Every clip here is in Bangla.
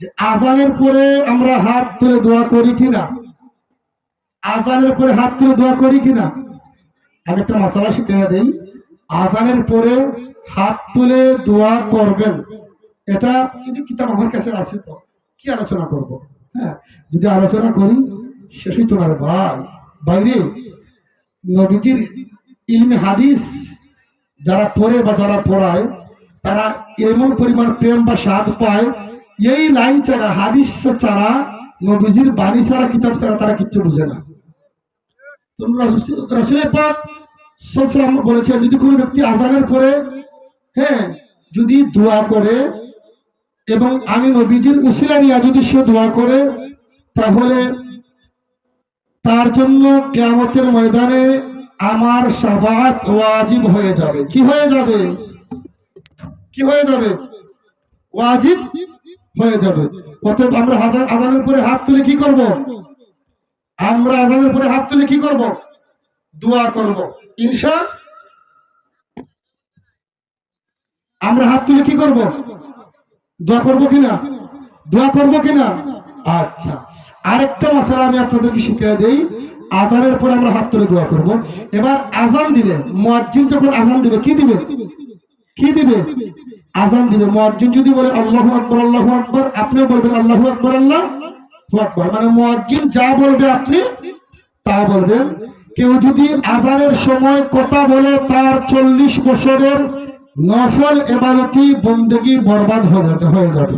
যে আজানের পরে আমরা হাত তুলে দোয়া করি কিনা? আজানের পরে হাত তুলে দোয়া করি কিনা? আমি একটা মশালা শিখিয়ে দেই। আজানের পরে হাত তুলে দোয়া করবেন। এটা যদি কিতাব আমার কাছে আছে তো কি আলোচনা করব? হ্যাঁ যদি আলোচনা করি শেষই তো না ভাই। বাইরে, নবীজির ইলমে হাদিস যারা পড়ে বা যারা পড়ায়, তারা এমন পরিমাণ প্রেম বা স্বাদ পায় এই লাইন ছাড়া, হাদিস ছাড়া, নবীজির বাণী ছাড়া, কিতাব ছাড়া তারা কিচ্ছু বুঝে না। বলেছেন, যদি কোনো ব্যক্তি আজানের পরে হ্যাঁ যদি দোয়া করে, এবং আমি নবীজির উসিলা নিয়ে যদি সে দোয়া করে, তাহলে তার জন্য কেয়ামতের ময়দানে আমার সাফাত ওয়াজিব হয়ে যাবে। কি হয়ে যাবে? কি হয়ে যাবে? ওয়াজিব? হয়ে যাবে। অতএব আমরা হাজার আজানের পরে হাত তুলে কি করব? আমরা আজানের পরে হাত তুলে কি করব? দোয়া করব। ইনশা আমরা হাত তুলে কি করব? দোয়া করব কিনা? দোয়া করব কিনা? আচ্ছা। আরেকটা মশলা আমি আপনাদেরকে শিখিয়ে দেই। আজানের পরে আমরা হাত তুলে দোয়া করব। এবার আজান দিবে। মুয়াজ্জিন যখন আজান দিবে, কি দিবে? কি দিবে? আজান দিবে। মুয়াজ্জিন যদি বলে, আল্লাহু আকবার আল্লাহু আকবার আপনিও বলবেন, আল্লাহু আকবার আল্লাহু আকবার মানে মুয়াজ্জিন যা বলবে আপনি তা বলবেন। কেউ যদি আজানের সময় কথা বলে, তার চল্লিশ বছরের নফল এবাদতি বন্দেগি বরবাদ হয়ে হয়ে যাবে।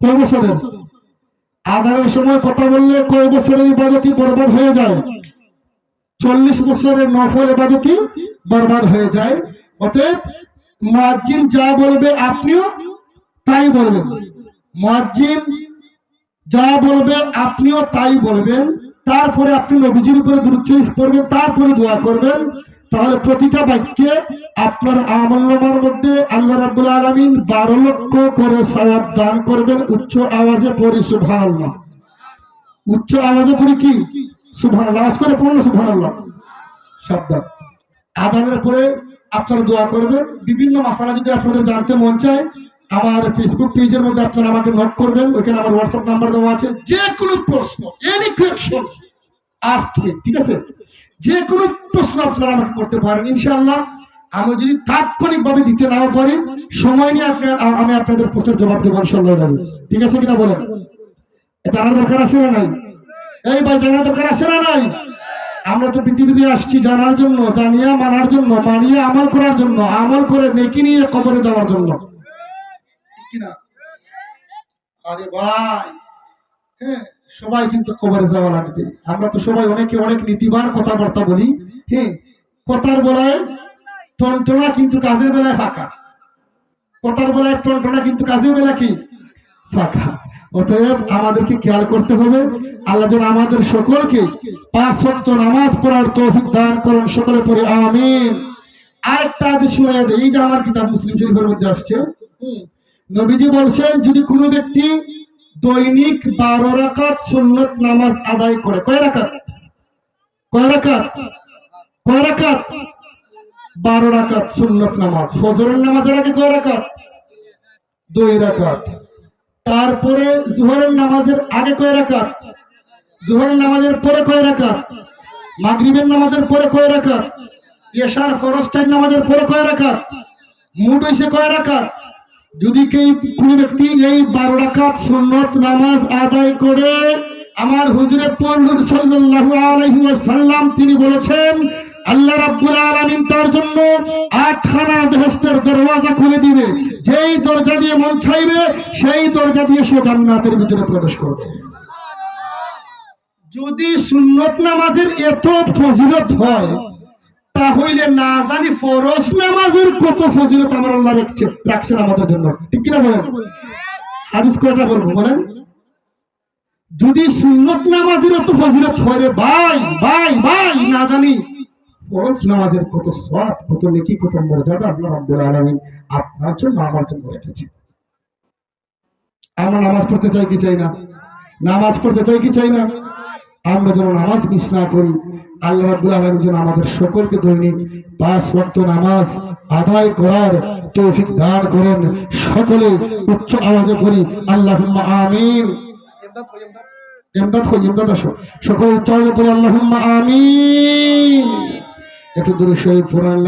কয় বছরের? আজানের সময় কথা বললে কয় বছরের ইবাদতি বরবাদ হয়ে যায়? চল্লিশ বছরের নফল এবাদতি বরবাদ হয়ে যায়। অতএব মুয়াজ্জিন যা বলবে আপনিও তাই বলবেন। মুয়াজ্জিন যা বলবে আপনিও তাই বলবেন। তারপরে আপনি নবীজির উপরে দূরত শরীফ পড়বেন, তারপরে দোয়া করবেন। তাহলে প্রতিটা বাক্যে আপনার আমলনামার মধ্যে আল্লাহ রাব্বুল আলামিন বারো লক্ষ করে সওয়াব দান করবেন উচ্চ আওয়াজে পড়ি সুবহানাল্লাহ। উচ্চ আওয়াজে পড়ি কি? সুবহানাল্লাহ। আওয়াজ করে পড়ুন সুবহানাল্লাহ। সাবধান। আজানের পরে আপনারা দোয়া করবেন। বিভিন্ন মাসালা যদি আপনাদের জানতে মন চায়, আমার ফেসবুক পেজের মধ্যে আপনারা আমাকে নক করবেন। ওইখানে আমার হোয়াটসঅ্যাপ নাম্বার দেওয়া আছে। যে কোনো প্রশ্ন এনি কোয়েকশন আস্ক ঠিক আছে? যে কোনো প্রশ্ন আপনারা আমাকে করতে পারেন, ইনশাআল্লাহ। আমি যদি তাৎক্ষণিকভাবে দিতে নাও পারি, সময় নিয়ে আপনার আমি আপনাদের প্রশ্নের জবাব দেবো, ইনশাআল্লাহ ঠিক আছে কিনা বলেন? এটা আমার দরকার আছে না নাই? এই ভাই, জানার দরকার আছে না নাই? আমরা তো পৃথিবীতে আসছি জানার জন্য, জানিয়া মানার জন্য, মানিয়ে আমল করার জন্য, আমল করে নেকি নিয়ে কবরে যাওয়ার জন্য। আরে ভাই হ্যাঁ সবাই কিন্তু কবরে যাওয়া লাগবে। আমরা তো সবাই অনেকে অনেক নীতিবান কথাবার্তা বলি হ্যাঁ কথার বলায় টনটনা কিন্তু কাজের বেলায় ফাঁকা। কথার বলায় টনটনা কিন্তু কাজের বেলা কি? ফাঁকা। অতএব আমাদেরকে খেয়াল করতে হবে আল্লাহ যেন আমাদের সকলকে পাঁচ ওয়াক্ত নামাজ পড়ার তৌফিক দান করুন সকলে পড়ে আমিন। আরেকটা আদেশ শুনে এই যে আমার কিতাব মুসলিম শরীফের মধ্যে আসছে। নবীজি বলছেন যদি কোনো ব্যক্তি দৈনিক বারো রাকাত সুন্নত নামাজ আদায় করে কয় রাকাত? কয় রাকাত? কয় রাকাত? বারো রাকাত সুন্নত নামাজ। ফজরের নামাজের আগে কয় রাকাত? দুই রাকাত। তারপরে জোহরের নামাজের আগে কয় রাকাত? জোহরের নামাজের পরে কয় রাকাত? মাগরিবের নামাজের পরে কয় রাকাত? এশার চার নামাজের পরে কয় রাকাত? মুড হইছে কয় রাকাত? যদি কেউ কোনো ব্যক্তি এই বারো রাকাত সুন্নত নামাজ আদায় করে, আমার হুজুরে পল্লুর সাল্লাল্লাহু আলাইহি ওয়াসাল্লাম তিনি বলেছেন আল্লাহ রাব্বুল আলামিন তার জন্য আটখানা বেহেশতের দরওয়াজা খুলে দিবে। যেই দরজা দিয়ে মন চাইবে, সেই দরজা দিয়ে সে জান্নাতের ভিতরে প্রবেশ করবে। যদি সুন্নত নামাজের এত ফজিলত হয়, তাহলে না জানি ফরজ নামাজের কত ফজিলত আমার আল্লাহ রাখছে, রাখছেন আমাদের জন্য। ঠিক কিনা বলেন? হাদিস কয়টা বলব, বলেন? যদি সুন্নত নামাজের এত ফজিলত হয় রে ভাই ভাই ভাই, না জানি। ফরজ নামাজের কত সব কত নেকি, কত মর্যাদা আল্লাহ রাব্বুল আলামিন আপনার জন্য আমার জন্য রেখেছে আমরা নামাজ পড়তে চাই কি চাই না? নামাজ পড়তে চাই কি চাই না? আমরা যেন নামাজ মিস না করি, আল্লাহ রাব্বুল আলামিন যেন আমাদের সকলকে দৈনিক পাঁচ ওয়াক্ত নামাজ আদায় করার তৌফিক দান করেন। সকলে উচ্চ আওয়াজে পড়ি আল্লাহ আমিন। এমদাদ হই এমদাদ আসো। সকল উচ্চ আওয়াজে পড়ি, আল্লাহুম্মা আমিন। একটু দূরে শরীফ পড়ান